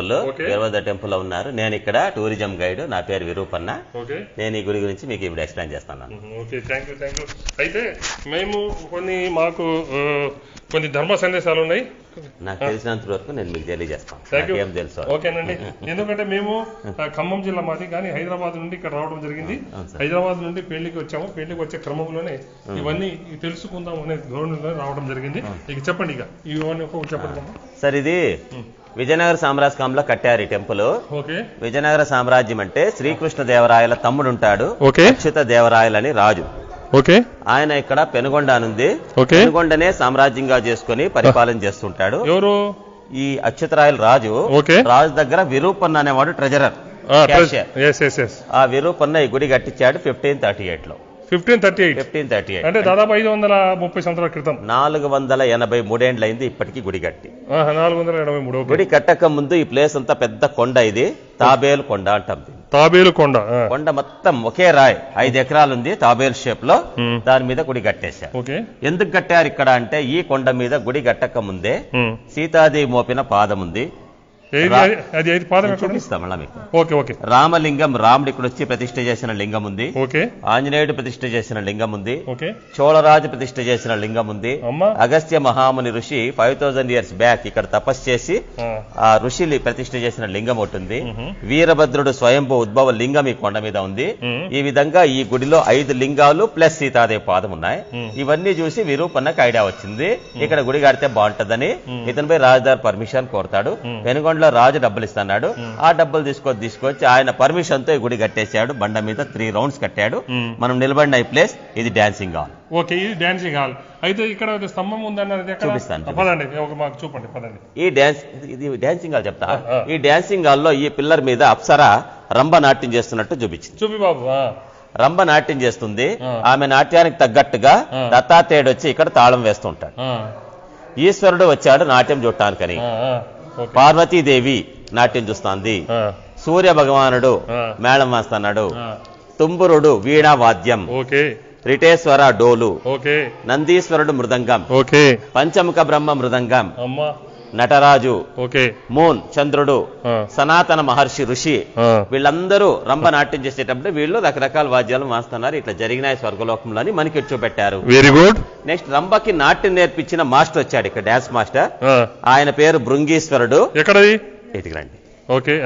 Temple. Veerabhadra టెంపుల్లో ఉన్నారు. నేను ఇక్కడ టూరిజం గైడ్ నా పేరు విరూపన్న. నేను ఈ గుడి గురించి మీకు ఇప్పుడు ఎక్స్ప్లెయిన్ చేస్తాను అయితే మేము కొన్ని మాకు కొన్ని ధర్మ సందేశాలు ఉన్నాయి. నాకు తెలిసినంత వరకు నేను మీకు తెలియజేస్తాను. తెలుసు ఓకేనండి. ఎందుకంటే మేము ఖమ్మం జిల్లా మాది కానీ హైదరాబాద్ నుండి ఇక్కడ రావడం జరిగింది. హైదరాబాద్ నుండి పెళ్ళికి వచ్చాము. పెళ్ళికి వచ్చే క్రమంలోనే ఇవన్నీ తెలుసుకుందాం అనే ధోరణిలో రావడం జరిగింది. ఇక చెప్పండి ఇక. ఇవన్నీ చెప్పండి. సార్ ఇది విజయనగర సామ్రాజ్యంలో కట్టారు ఈ టెంపుల్. విజయనగర సామ్రాజ్యం అంటే శ్రీకృష్ణ దేవరాయల తమ్ముడు ఉంటాడు అచ్యుత దేవరాయలని రాజు. ఓకే. ఆయన ఇక్కడ పెనుగొండ అనుంది. పెనుగొండనే సామ్రాజ్యంగా చేసుకుని పరిపాలన చేస్తుంటాడు. ఎవరు? ఈ అచ్యుతరాయల రాజు రాజు దగ్గర విరూపన్న అనేవాడు ట్రెజరర్ ఆ విరూపన్న ఈ గుడి కట్టించాడు ఫిఫ్టీన్ థర్టీ ఎయిట్లో. Fifteen thirty eight. Fifteen thirty eight. అంటే దాదాపు ఐదు వందల ముప్పై సంవత్సరాల క్రితం. నాలుగు వందల ఎనభై మూడేండ్లైంది ఇప్పటికి గుడి కట్టి. నాలుగు వందల ఎనభై మూడు గుడి కట్టక ముందు ఈ ప్లేస్ అంతా పెద్ద కొండ ఇది. తాబేలు కొండ అంటాం. తాబేలు కొండ. కొండ మొత్తం ఒకే రాయి ఐదు ఎకరాలు ఉంది తాబేలు షేప్లో. దాని మీద గుడి కట్టేశారు. ఎందుకు కట్టారు ఇక్కడ అంటే ఈ కొండ మీద గుడి కట్టక ముందే. సీతాదేవి మోపిన పాదం ఉంది అది- ఐదు పాదం? చూపిస్తా మళ్ళా మీకు. Okay okay. రామలింగం రాముడు ఇక్కడ వచ్చి ప్రతిష్ఠ చేసిన లింగం ఉంది. ఓకే. ఆంజనేయుడు ప్రతిష్ఠ చేసిన లింగం ఉంది. ఓకే. చోళరాజు ప్రతిష్ఠ చేసిన లింగం ఉంది. అగస్త్య మహాముని ఋషి ఫైవ్ థౌజండ్ ఇయర్స్ బ్యాక్ ఇక్కడ తపస్సు చేసి ఆ. ఋషిని ప్రతిష్ఠ చేసిన లింగం ఒకటి ఉంది. వీరభద్రుడు స్వయంభూ ఉద్భవ లింగం ఈ కొండ మీద ఉంది. ఈ విధంగా ఈ గుడిలో ఐదు లింగాలు ప్లస్ సీతాదేవి పాదం ఉన్నాయి. ఇవన్నీ చూసి విరూపన్నకు ఐడియా వచ్చింది. ఇక్కడ గుడి కడితే బాగుంటదని ఇతనిపై రాజుదారు పర్మిషన్ కోరతాడు. వెనుగొండలో రాజు డబ్బులు ఇస్తున్నాడు. ఆ డబ్బులు తీసుకొని తీసుకొచ్చి ఆయన పర్మిషన్తో ఈ గుడి కట్టేశాడు. బండ మీద త్రీ రౌండ్స్ కట్టాడు. మనం నిలబడిన ఈ ప్లేస్ ఇది డాన్సింగ్ హాల్ ఓకే ఇది డాన్సింగ్ హాల్ అయితే ఇక్కడ స్తంభం ఉందన్నది చూపిస్తాను, పదండి మాకు చూపండి పదండి. ఈ డాన్స్ ఇది డాన్సింగ్ హాల్ చెప్తా. ఈ డాన్సింగ్ హాల్లో ఈ పిల్లర్ మీద అప్సర రంభ నాట్యం చేస్తున్నట్టు చూపించింది. చూపి బాబు. రంభ నాట్యం చేస్తుంది. ఆమె నాట్యానికి తగ్గట్టుగా. దత్తాత్రేయుడు వచ్చి ఇక్కడ తాళం వేస్తూ ఉంటాడు. ఆ. ఈశ్వరుడు వచ్చాడు నాట్యం చూడటానికని. పార్వతీదేవి నాట్యం చూస్తోంది. సూర్య భగవానుడు. మేళం వేస్తున్నాడు. తుంబురుడు వీణా వాద్యం. రిటేశ్వర డోలు. నందీశ్వరుడు మృదంగం. పంచముఖ బ్రహ్మ మృదంగం. నటరాజు ఓకే. మూన్ చంద్రుడు. సనాతన మహర్షి ఋషి. వీళ్ళందరూ రంభ నాట్యం చేసేటప్పుడు వీళ్ళు రకరకాల వాద్యాలు వాస్తున్నారు ఇట్లా జరిగినాయి స్వర్గలోకంలో అని మనకి చూపెట్టారు. వెరీ గుడ్ నెక్స్ట్ రంభకి నాట్యం నేర్పించిన మాస్టర్ వచ్చాడు ఇక్కడ డాన్స్ మాస్టర్. ఆయన పేరు బృంగీశ్వరుడు. ఎక్కడది? ఓకే.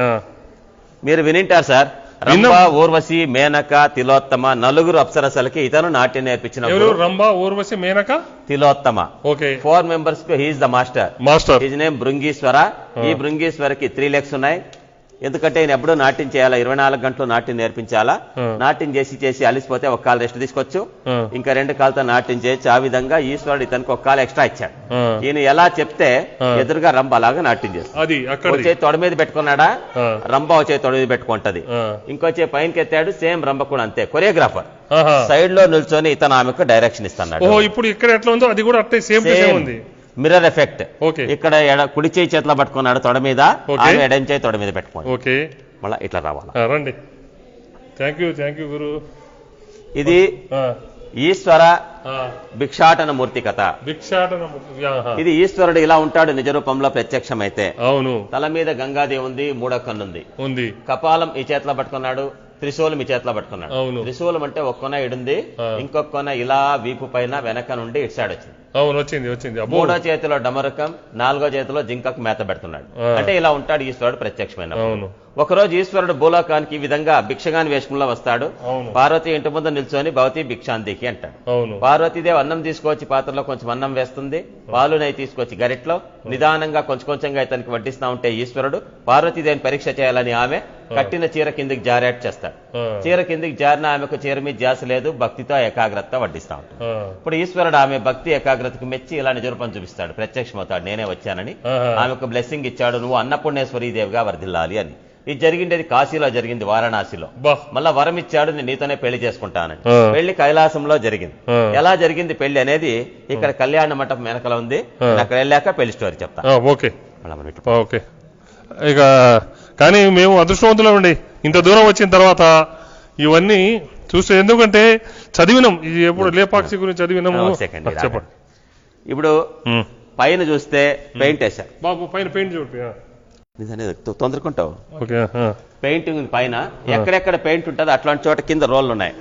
మీరు వినింటారు సార్? రంభ ఊర్వశి మేనక తిలోత్తమ నలుగురు అప్సరసలకి ఇతను నాట్యం నేర్పించిన Rambha Urvashi Menaka? Tilottama. Okay. Four మెంబర్స్కు he's the master master his name Bhringishwara. ఈ బృంగీశ్వరకి త్రీ లెగ్స్ ఉన్నాయి. ఎందుకంటే ఈయన ఎప్పుడు నాట్యం చేయాలా? ఇరవై నాలుగు గంటలు నాట్యం నేర్పించాలా. నాట్యం చేసి చేసి అలిసిపోతే ఒక కాలు రెస్ట్ తీసుకోవచ్చు. ఇంకా రెండు కాళ్ళతో నాట్యం చేయొచ్చు ఆ విధంగా ఈశ్వరుడు ఇతనికి ఒక కాలు ఎక్స్ట్రా ఇచ్చాడు. ఈయన ఎలా చెప్తే. ఎదురుగా రంభ అలాగా నాట్యం చేస్తుంది వచ్చే తొడ మీద పెట్టుకున్నాడా. రంభ వచ్చే తొడ మీద పెట్టుకుంటది. ఇంకొచ్చే పైనకి ఎత్తాడు సేమ్ రంభ కూడా అంతే. కొరియోగ్రాఫర్. సైడ్లో నిల్చొని ఇతను ఆమెకు డైరెక్షన్ ఇస్తున్నాడు. ఇప్పుడు ఇక్కడ ఎట్లా ఉందో అది కూడా టు సేమ్ ఉంది. Mirror effect. ఓకే. ఇక్కడ కుడి చేయి చేతిలో పట్టుకున్నాడు తొడ మీద ఎడం చేయి తొడ మీద పెట్టుకోండి. ఓకే. మళ్ళీ ఇట్లా రావాలి? రండి. థ్యాంక్ యూ థ్యాంక్ యూ గురు. ఇది ఈశ్వర భిక్షాటన మూర్తి కథ. భిక్షాటన. ఇది ఈశ్వరుడు ఇలా ఉంటాడు నిజ రూపంలో ప్రత్యక్షమైతే. అవును. తల మీద గంగాదేవి ఉంది మూడో కన్నుంది. ఉంది. కపాలం ఈ చేతిలో పట్టుకున్నాడు త్రిశూలం ఈ చేతిలో పట్టుకున్నాడు. త్రిశూలం అంటే ఒక కొన ఇడుంది. ఇంకొక ఇలా వీపు పైన వెనక నుండి ఇటు సైడ్ వచ్చింది. అవును వచ్చింది వచ్చింది. మూడో చేతిలో డమరకం నాలుగో చేతిలో జింకకు మేత పెడుతున్నాడు. అంటే ఇలా ఉంటాడు ఈశ్వరుడు ప్రత్యక్షమైన అవును. ఒకరోజు ఈశ్వరుడు భూలోకానికి ఈ విధంగా భిక్షగాని వేషంలో వస్తాడు. పార్వతి ఇంటి ముందు నిల్చొని భవతి భిక్షాంతికి అంటాడు. పార్వతీదేవి అన్నం తీసుకొచ్చి పాత్రలో కొంచెం అన్నం వేస్తుంది. పాలు నెయ్యి తీసుకొచ్చి గరిట్లో నిదానంగా కొంచెం కొంచెంగా ఇతనికి వడ్డిస్తా ఉంటే ఈశ్వరుడు పార్వతీదేవిని పరీక్ష చేయాలని ఆమె కట్టిన చీర కిందికి జారేట్ చేస్తాడు. చీర కిందికి జారిన ఆమెకు చీర మీద జాస లేదు భక్తితో ఏకాగ్రత వడ్డిస్తా ఉంటాడు. ఇప్పుడు ఈశ్వరుడు ఆమె భక్తి ఏకాగ్రతకు మెచ్చి ఇలా నిజరూపం చూపిస్తాడు. ప్రత్యక్షమవుతాడు. నేనే వచ్చానని. ఆమెకు బ్లెస్సింగ్ ఇచ్చాడు. నువ్వు అన్నపూర్ణేశ్వరీ దేవిగా వర్ధిల్లాలి అని. ఇది జరిగిండేది కాశీలో జరిగింది వారణాసిలో. మళ్ళా వరం ఇచ్చాడు నేను నీతోనే పెళ్ళి చేసుకుంటానని. పెళ్ళి కైలాసంలో జరిగింది. ఎలా జరిగింది పెళ్ళి అనేది ఇక్కడ కళ్యాణ మంటపం వెనకల ఉంది. అక్కడ వెళ్ళాక పెళ్ళి స్టోరీ చెప్తా. ఆ, ఓకే. ఓకే. ఇక కానీ మేము అదృష్టవంతులమండి ఇంత దూరం వచ్చిన తర్వాత ఇవన్నీ చూస్తే ఎందుకంటే చదివినాం. ఇది ఎప్పుడు లేపాక్షి గురించి చదివినాము. చెప్పండి. ఇప్పుడు. పైన చూస్తే పెయింట్ వేశారు. బాబు పైన పెయింట్ చూపి ఆ. నిజానే తొందరకుంటావు. ఓకే పెయింటింగ్ పైన. ఎక్కడెక్కడ పెయింట్ ఉంటుందో అట్లాంటి చోట కింద రోళ్ళు ఉన్నాయి.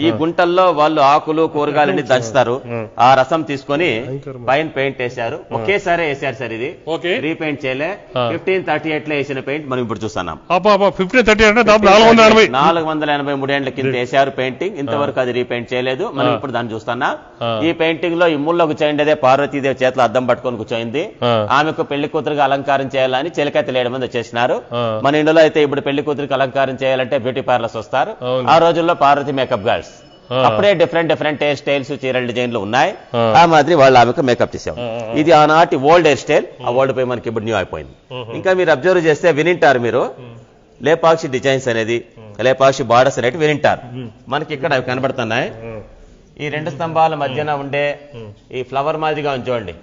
ఈ గుంటల్లో వాళ్ళు ఆకులు కూరగాయలన్నీ దంచుతారు. ఆ రసం తీసుకొని పైన పెయింట్ వేశారు. ఒకేసారి వేసారు సార్ ఇది. రీపెయింట్ చేయలే. ఫిఫ్టీన్ థర్టీ ఎయిట్లో వేసిన పెయింట్ మనం ఇప్పుడు చూస్తున్నాం. నాలుగు వందల ఎనభై. మూడేళ్ళ కింద వేశారు పెయింటింగ్. ఇంతవరకు అది రీపెయింట్ చేయలేదు. మనం ఇప్పుడు దాన్ని చూస్తున్నాం. ఆ. ఈ పెయింటింగ్లో ఈ ముళ్ళ కూర్చోండేదే పార్వతీదేవి చేతిలో అద్దం పట్టుకొని కూర్చోయింది. ఆ. ఆమెకు పెళ్ళి కూతురుగా అలంకారం చేయాలని చిలకత్తి ఏడు మంది వచ్చేసినారు. మన ఇండియాలో అయితే ఇప్పుడు పెళ్ళి కూతురికి అలంకారం చేయాలంటే బ్యూటీ పార్లర్స్ వస్తారు. ఆ రోజుల్లో పార్వతి మేకప్ గర్ల్స్. అప్పుడే డిఫరెంట్ డిఫరెంట్ హెయిర్ స్టైల్స్ చీరల డిజైన్లు ఉన్నాయి. ఆ. మాదిరి వాళ్ళు ఆమెకు మేకప్ చేసాం. ఇది ఆనాటి ఓల్డ్ హెయిర్ స్టైల్ ఆ ఓల్డ్ పోయి మనకి ఇప్పుడు న్యూ అయిపోయింది. ఇంకా మీరు అబ్జర్వ్ చేస్తే వినింటారు మీరు. లేపాక్షి డిజైన్స్ అనేది లేపాక్షి బార్డర్స్ అనేవి వినింటారు. మనకి ఇక్కడ అవి కనబడుతున్నాయి. ఈ రెండు స్తంభాల మధ్యన ఉండే ఈ ఫ్లవర్ మాదిరిగా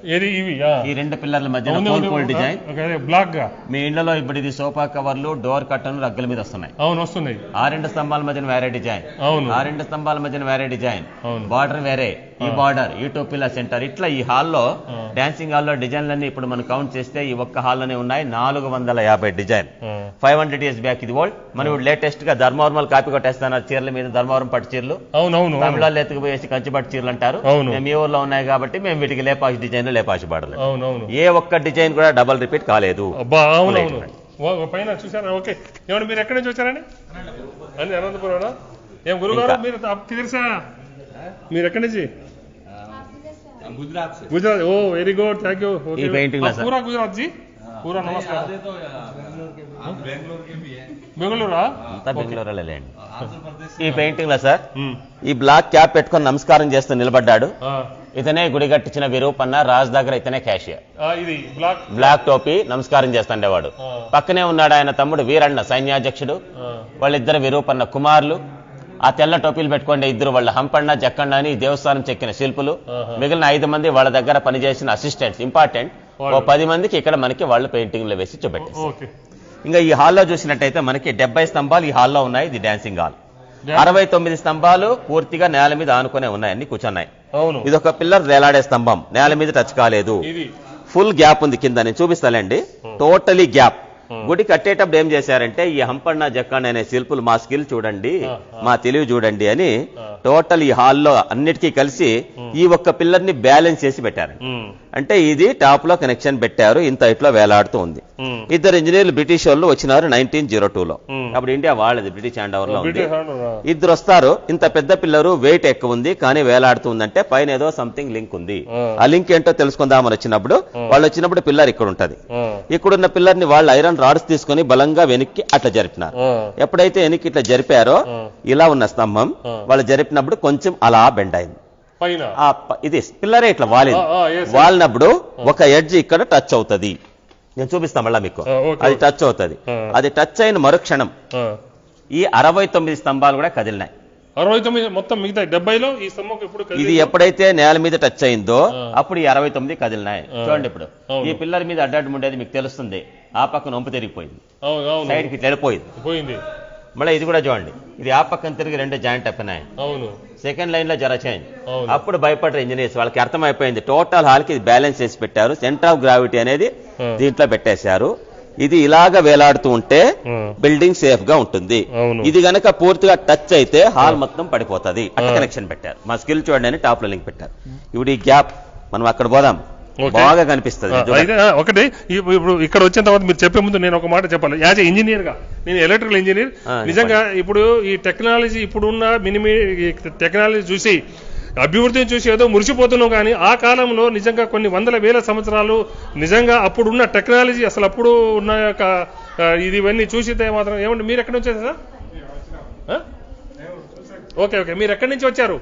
ఏది? ఇవి ఆ. ఈ రెండు పిల్లర్ల మధ్యన ఉంది. డిజైన్. బ్లాక్గా. మీ ఇళ్ళలో ఇప్పుడు ఇది సోఫా కవర్లు డోర్ కట్టను రగ్గల మీద వస్తున్నాయి. అవును వస్తున్నాయి. ఆ రెండు స్తంభాల మధ్యన వేరే డిజైన్. అవును. ఆ రెండు స్తంభాల మధ్యన వేరే డిజైన్. బార్డర్ వేరే. ఈ బార్డర్ ఈ టూ పిల్లర్ సెంటర్. ఇట్లా ఈ హాల్లో. డాన్సింగ్ హాల్లో డిజైన్లన్నీ ఇప్పుడు మనం కౌంట్ చేస్తే ఈ ఒక్క హాల్లోనే ఉన్నాయి. నాలుగు వందల యాభై design. Five hundred years back ఇది ఓల్డ్ మనం ఇప్పుడు లేటెస్ట్గా ధర్మవరం కాపీ కొట్టేస్తున్నారు చీరల మీద ధర్మవరం పట్టు చీరలు. అవును అవును అవును. తమిళాలు ఎత్తుకుపోయేసి కంచి పట్టు చీరలు అంటారు. అవును. మేము ఈ ఊర్లో ఉన్నాయి కాబట్టి మేము వీటికి లేపాసి డిజైన్ లేపాసి బాడలు అవును అవును ఏ ఒక్క డిజైన్ కూడా డబల్ రిపీట్ కాలేదు. అబ్బా అవును Right, అవును right. ఓ, ఓ, పైన చూసారా ఓకే. ఏమండి మీరు ఎక్కడి నుంచి వచ్చారండి? అని అనంతపురం ఏం గురుగారు. మీరు తెలుసా మీరు ఎక్కడి నుంచి? Gujarat oh very good. Thank you. పూరా గుజరాత్ జీ? పూరా నమస్కారం. బెంగళూరా అంతా బెంగళూరులో లేండి ఈ పెయింటింగ్లో సార్ ఈ బ్లాక్ క్యాప్ పెట్టుకొని నమస్కారం చేస్తూ నిలబడ్డాడు ఆ, ఇతనే గుడి కట్టించిన విరూపన్న రాజు దగ్గర ఇతనే క్యాషియర్ ఆ, ఇది బ్లాక్ బ్లాక్ టోపీ నమస్కారం చేస్తుండేవాడు పక్కనే ఉన్నాడు ఆయన తమ్ముడు వీరన్న సైన్యాధ్యక్షుడు వాళ్ళిద్దరు విరూపన్న కుమారులు ఆ తెల్ల టోపీలు పెట్టుకోండి ఇద్దరు వాళ్ళ హంపన్న జక్కన్న అని దేవస్థానం చెక్కిన శిల్పులు. మిగిలిన ఐదు మంది వాళ్ళ దగ్గర పనిచేసిన అసిస్టెంట్స్ ఇంపార్టెంట్ ఓ. పది మందికి ఇక్కడ మనకి వాళ్ళు పెయింటింగ్లు వేసి చూపెట్టారు ఓకే ఇంకా ఈ హాల్లో చూసినట్టయితే మనకి డెబ్బై స్తంభాలు ఈ హాల్లో ఉన్నాయి ఇది డాన్సింగ్ హాల్ అరవై తొమ్మిది స్తంభాలు పూర్తిగా నేల మీద ఆనుకునే ఉన్నాయి అన్ని కూర్చున్నాయి. అవును. ఇది ఒక పిల్లర్ వేలాడే స్తంభం నేల మీద టచ్ కాలేదు. ఫుల్ గ్యాప్ ఉంది కింద నేను చూపిస్తానండి టోటలీ గ్యాప్ గుడి కట్టేటప్పుడు ఏం చేశారంటే ఈ హంపన్న జక్కన్న అనే శిల్పులు మా స్కిల్ చూడండి మా తెలివి చూడండి అని. టోటల్ ఈ హాల్లో అన్నిటికీ కలిసి ఈ ఒక్క పిల్లర్ని బ్యాలెన్స్ చేసి పెట్టారు అంటే ఇది టాప్లో కనెక్షన్ పెట్టారు ఇంత ఇట్లా వేలాడుతూ ఉంది. ఇద్దరు ఇంజనీర్లు బ్రిటిష్ వాళ్ళు వచ్చినారు నైన్టీన్ జీరో టూ లో. అప్పుడు ఇండియా వాళ్ళది బ్రిటిష్ హ్యాండ్ ఓవర్లో ఉంది. ఇద్దరు వస్తారు ఇంత పెద్ద పిల్లరు వెయిట్ ఎక్కువ ఉంది కానీ వేలాడుతూ ఉందంటే పైన ఏదో సంథింగ్ లింక్ ఉంది. ఆ. లింక్ ఏంటో తెలుసుకుందామని వచ్చినప్పుడు వాళ్ళు వచ్చినప్పుడు పిల్లర్ ఇక్కడ ఉంటది. ఇక్కడున్న పిల్లర్ని వాళ్ళు ఐరన్ రాడ్స్ తీసుకొని బలంగా వెనక్కి అట్లా జరిపినారు ఎప్పుడైతే వెనక్కి ఇట్లా జరిపారో. ఇలా ఉన్న స్తంభం. వాళ్ళు జరిపినప్పుడు కొంచెం అలా బెండ్ అయింది ఇది పిల్లరే ఇట్లా వాలింది. వాలినప్పుడు ఒక ఎడ్జ్ ఇక్కడ టచ్ అవుతది నేను చూపిస్తాను మళ్ళా మీకు అది. టచ్ అవుతది. అది టచ్ అయిన మరుక్షణం. ఈ అరవై తొమ్మిది స్తంభాలు కూడా కదిలినాయి అరవై తొమ్మిది మొత్తం మిగతా డెబ్బైలో ఈ స్తంభం ఇప్పుడు ఇది. ఎప్పుడైతే నేల మీద టచ్ అయిందో. అప్పుడు ఈ అరవై తొమ్మిది కదిలినాయి. చూడండి ఇప్పుడు. ఈ పిల్లర్ మీద అడ్డాడు ఉండేది మీకు తెలుస్తుంది. ఆ పక్కన వంపు తిరిగిపోయింది. సైడ్కి ఇట్లా వెళ్ళిపోయింది. పోయింది. మళ్ళీ ఇది కూడా చూడండి. ఇది ఆ పక్కన తిరిగి రెండు జాయింట్ అయిపోయినాయి. అవును. సెకండ్ లైన్లో జర చేంజ్. అవును. అప్పుడు భయపడ్డారు ఇంజనీర్స్ వాళ్ళకి అర్థమైపోయింది. టోటల్ హాల్కి ఇది బ్యాలెన్స్ చేసి పెట్టారు. సెంటర్ ఆఫ్ గ్రావిటీ అనేది. దీంట్లో పెట్టేశారు. ఇది ఇలాగ వేలాడుతూ ఉంటే. బిల్డింగ్ సేఫ్గా ఉంటుంది. ఇది గనక పూర్తిగా టచ్ అయితే హాల్ మొత్తం పడిపోతది. అట్లా కనెక్షన్ పెట్టారు. మా స్కిల్ చూడండి అని టాప్లో లింక్ పెట్టారు. ఇప్పుడు ఈ గ్యాప్ మనం అక్కడ పోదాం. బాగా కనిపిస్తుంది. ఒకటి ఇప్పు- ఇప్పుడు ఇక్కడ వచ్చిన తర్వాత మీరు చెప్పే ముందు నేను ఒక మాట చెప్పాలి. యాజ్ ఇంజనీర్గా నేను ఎలక్ట్రికల్ ఇంజనీర్ నిజంగా ఇప్పుడు ఈ టెక్నాలజీ ఇప్పుడున్న మినిమి టెక్నాలజీ చూసి అభివృద్ధిని చూసి ఏదో మురిసిపోతున్నాం కానీ ఆ కాలంలో నిజంగా కొన్ని వందల వేల సంవత్సరాలు నిజంగా అప్పుడున్న టెక్నాలజీ అసలు అప్పుడు ఉన్న యొక్క ఆ, ఇది ఇవన్నీ చూసితే మాత్రం ఏమండి మీరు ఎక్కడి నుంచి వచ్చారు సార్? Okay okay. మీరు ఎక్కడి నుంచి వచ్చారు?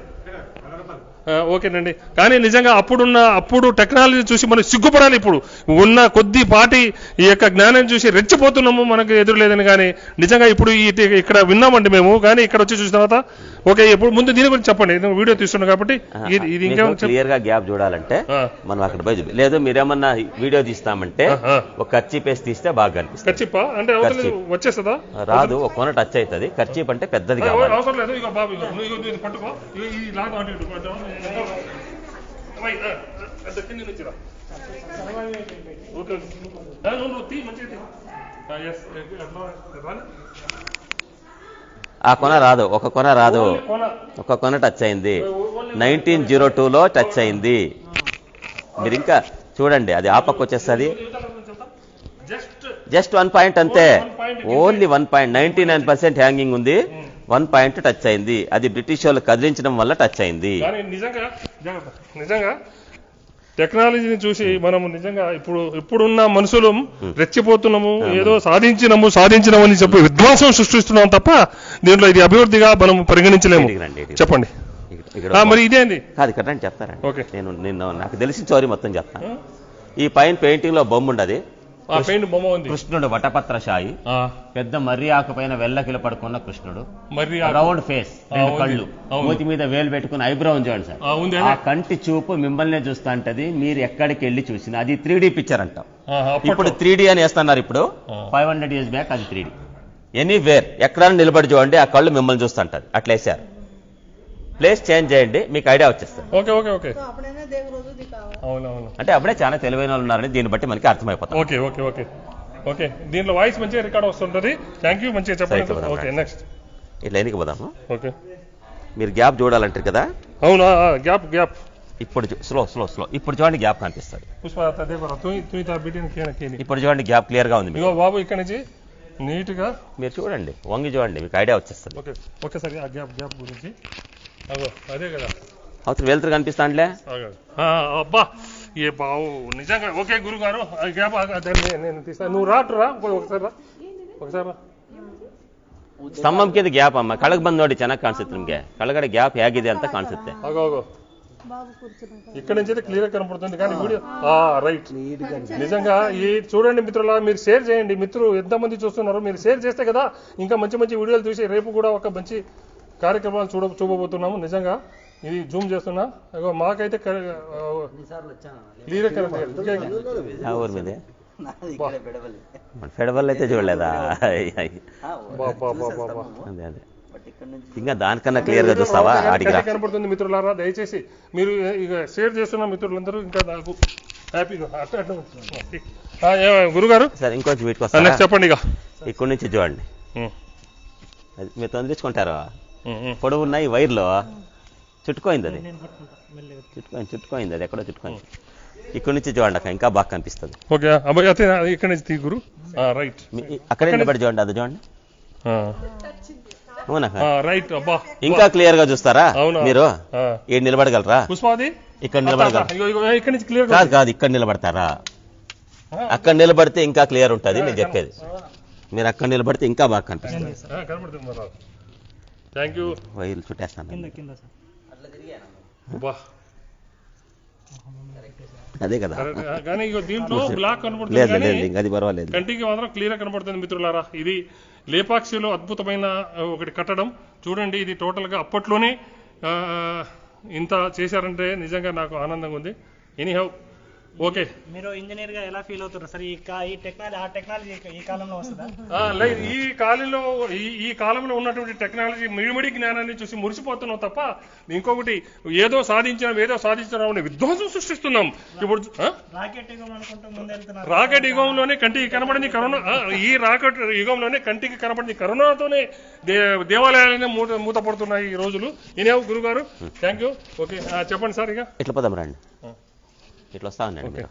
ఓకేనండి. కానీ నిజంగా అప్పుడున్న అప్పుడు టెక్నాలజీ చూసి మనం సిగ్గుపడాలి ఇప్పుడు. ఉన్న కొద్ది పాటి ఈ యొక్క జ్ఞానం చూసి రెచ్చిపోతున్నాము మనకు ఎదురు లేదని కానీ నిజంగా ఇప్పుడు ఇక్కడ విన్నామండి మేము కానీ ఇక్కడ వచ్చి చూసిన తర్వాత ఓకే ఇప్పుడు ముందు దీని గురించి చెప్పండి. నేను వీడియో తీస్తున్నాను కాబట్టి ఇది చెప్ప- క్లియర్గా గ్యాప్ చూడాలంటే మనం అక్కడ పోయి లేదు మీరేమన్నా వీడియో తీస్తామంటే. ఒక కచ్చి పేసి తీస్తే బాగా కనిపిస్తుంది. ఖర్చిప్పా అంటే ఖర్చు. వచ్చేస్తుందా? రాదు ఒక కొన టచ్ అవుతుంది. ఖర్చీప్ అంటే పెద్దది కావాలి. అవసరం లేదు. ఇక బాబు పట్టుకో. కొంచెం. వై, ఆ, నుంచి రా. ఓకే నువ్వు నువ్వు తీ కొన రాదు ఒక కొన రాదు. ఒక కొన టచ్ అయింది. నైన్టీన్ జీరో టూలో టచ్ అయింది. మీరు ఇంకా చూడండి అది ఆ పక్క వచ్చేస్తుంది జస్ట్ వన్ పాయింట్ అంతే. Only one point ninety nine percent hanging ఉంది. వన్ పాయింట్ టచ్ అయింది. అది బ్రిటిష్ వాళ్ళు కదిలించడం వల్ల టచ్ అయింది. నిజంగా. నిజంగా టెక్నాలజీని చూసి మనము నిజంగా ఇప్పుడు ఇప్పుడున్న మనుషులు రెచ్చిపోతున్నాము ఏదో సాధించినము సాధించినాము అని చెప్పి విధ్వంసం సృష్టిస్తున్నాం తప్ప దీంట్లో ఇది అభివృద్ధిగా మనం పరిగణించలేము. చెప్పండి. మరి ఇదేంది కాదు ఇక్కడ ఓకే. నేను నిన్న నాకు తెలిసిన చోరీ మొత్తం చెప్తాను. ఈ పైన పెయింటింగ్లో బొమ్మ ఉండదు. ఆ పెయింట్ బొమ్మ ఉంది. కృష్ణుడు వటపత్ర షాయి పెద్ద మర్రి ఆకు పైన వెల్లకిల పడుకున్న కృష్ణుడు. రౌండ్ ఫేస్ రెండు. కళ్ళు. మూతి మీద వేలు పెట్టుకుని ఐబ్రో చూడండి సార్. ఆ. కంటి చూపు మిమ్మల్ని చూస్తా ఉంటది. మీరు ఎక్కడికి వెళ్ళి చూసినా అది త్రీ పిక్చర్ అంటాం. ఇప్పుడు త్రీ అని వేస్తున్నారు ఇప్పుడు. ఫైవ్ హండ్రెడ్ ఇయర్స్ బ్యాక్ అది త్రీ డి. ఎనీవేర్ ఎక్కడైనా నిలబడి చూడండి ఆ కళ్ళు మిమ్మల్ని చూస్తుంటది అట్లా వేసారు ప్లేస్ చేంజ్ చేయండి మీకు ఐడియా వచ్చేస్తుంది. Okay okay okay. అవునవును. అంటే అప్పుడే చాలా తెలివైన వాళ్ళు ఉన్నారని దీన్ని బట్టి మనకి అర్థమైపోతుంది. Okay okay okay. ఓకే దీంట్లో వాయిస్ మంచిగా రికార్డ్ వస్తుంటుంది. థ్యాంక్ యూ మంచిగా చెప్పండి ఓకే నెక్స్ట్ ఇట్లా ఎందుకు పోదాము. ఓకే. మీరు గ్యాప్ చూడాలంటారు కదా? అవునా గ్యాప్ గ్యాప్. ఇప్పుడు స్లో స్లో స్లో. ఇప్పుడు చూడండి గ్యాప్ కనిపిస్తుంది. ఇప్పుడు చూడండి గ్యాప్ క్లియర్గా ఉంది బాబు ఇక్కడ నుంచి నీట్గా మీరు చూడండి వంగి చూడండి మీకు ఐడియా వచ్చేస్తుంది. ఓకే ఓకే గ్యాప్ గ్యాప్ గురించి. అదే కదా అవతల వెళ్తురు కనిపిస్తాండ్లే ఆగు. ఆ, అబ్బా ఏ బావు నిజంగా ఓకే గురువు గారు ఆ గ్యాప్ ఆ- దాన్ని నేను- నేను తీస్తాను నువ్వు రాటు రా ఒకసారి రా ఒకసారి రా ಸ್ತಂಭಂ ಕಿಂದ ಗ್ಯಾಪ್ ಅಮ್ಮ ಕಳಗ್ ಬಂದ್ ನೋಡಿ ಚೆನ್ನಾಗಿ ಕಾಣಿಸುತ್ತೆ ನಿಮ್ಗೆ ಕೆಳಗಡೆ ಗ್ಯಾಪ್ ಹೇಗಿದೆ ಅಂತ ಕಾಣಿಸುತ್ತೆ అగో అగో बाबू కూర్చున్నాక ఇక్కడ నుంచి అయితే క్లియర్ కనపడుతుంది కానీ వీడియో రైట్ నిజంగా ఈ చూడండి మిత్రుల మీరు షేర్ చేయండి మిత్రులు ఎంతమంది చూస్తున్నారు మీరు షేర్ చేస్తే కదా ఇంకా మంచి మంచి వీడియోలు చూసి రేపు కూడా ఒక మంచి కార్యక్రమాలు చూడ చూపబోతున్నాము. నిజంగా ఇది జూమ్ చేస్తున్నా. అగో మాకైతే క్లియర్ ఫెడవల్ అయితే చూడలేదా. అదే అదే. ఇంకా దానికన్నా క్లియర్గా చూస్తావా ఆడికి రా. కనపడుతుంది మిత్రులారా? దయచేసి మీరు ఇక షేర్ చేస్తున్న మిత్రులందరూ ఇంకా నాకు హ్యాపీగా గురుగారు? సరే ఇంకొంచెం వీటికి నెక్స్ట్ వస్తా చెప్పండి ఇక. ఇక్కడ నుంచి చూడండి. మీరు తొందరించుకుంటారు ఉం, ఉం. పొడవు ఉన్నాయి వైర్లో. చుట్టుకోయింది అది. చుట్టుకోయింది చుట్టుకోయింది అది ఎక్కడో చుట్టుకోయింది. ఇక్కడ నుంచి చూడండి అక్క ఇంకా బాగా కనిపిస్తుంది. ఓకే అబ్బాయి అయితే ఇక్కడ నుంచి తీ గురు. రైట్. అక్కడే నిలబడి చూడండి అది చూడండి. అవునక్క. రైట్ అబ్బా. ఇంకా క్లియర్గా చూస్తారా? అవునా? మీరు. ఏడు నిలబడగలరా? పుష్పాది? ఇక్కడ నిలబడగలరా? ఇగో, ఇగో, ఇక్కడ నుంచి క్లియర్ కాదు కాదు ఇక్కడ నిలబడతారా? అక్కడ నిలబడితే ఇంకా క్లియర్ ఉంటుంది నేను చెప్పేది. మీరు అక్కడ నిలబడితే ఇంకా బాగా కనిపిస్తుంది. థ్యాంక్ యూ వైర్లు చుట్టేస్తాను అబ్బా అదే కదా. కానీ ఇగో దీంట్లో బ్లాక్ కనబడుతుంది ఇంకా అది పర్వాలేదు. కంటికి మాత్రం క్లియర్ కనబడుతుంది మిత్రులారా. ఇది లేపాక్షిలో అద్భుతమైన ఒకటి కట్టడం. చూడండి ఇది టోటల్గా అప్పట్లోనే ఇంత చేశారంటే నిజంగా నాకు ఆనందంగా ఉంది. Anyhow okay. మీరు ఇంజనీర్గా ఎలా ఫీల్ అవుతారు సార్ ఈ ఈ టెక్నాలజీ ఆ టెక్నాలజీ ఈ కాలంలో వస్తుందా? లేదు ఈ కాలంలో ఈ కాలంలో ఉన్నటువంటి టెక్నాలజీ మిడిమిడి జ్ఞానాన్ని చూసి మురిసిపోతున్నాం తప్ప ఇంకొకటి ఏదో సాధించినాం ఏదో సాధించినాం అనే విధ్వంసం సృష్టిస్తున్నాం. ఇప్పుడు? రాకెట్ యుగంలోనే కంటికి కనబడింది కరోనా ఈ రాకెట్ యుగంలోనే కంటికి కనబడింది కరోనాతోనే దేవాలయాలనే మూత మూతపడుతున్నాయి ఈ రోజులు. ఇనేవు గురుగారు థ్యాంక్ యూ ఓకే చెప్పండి సార్ ఇక. ఇట్లా పోదాం రండి. ఇట్లా వస్తా ఉండండి మీరు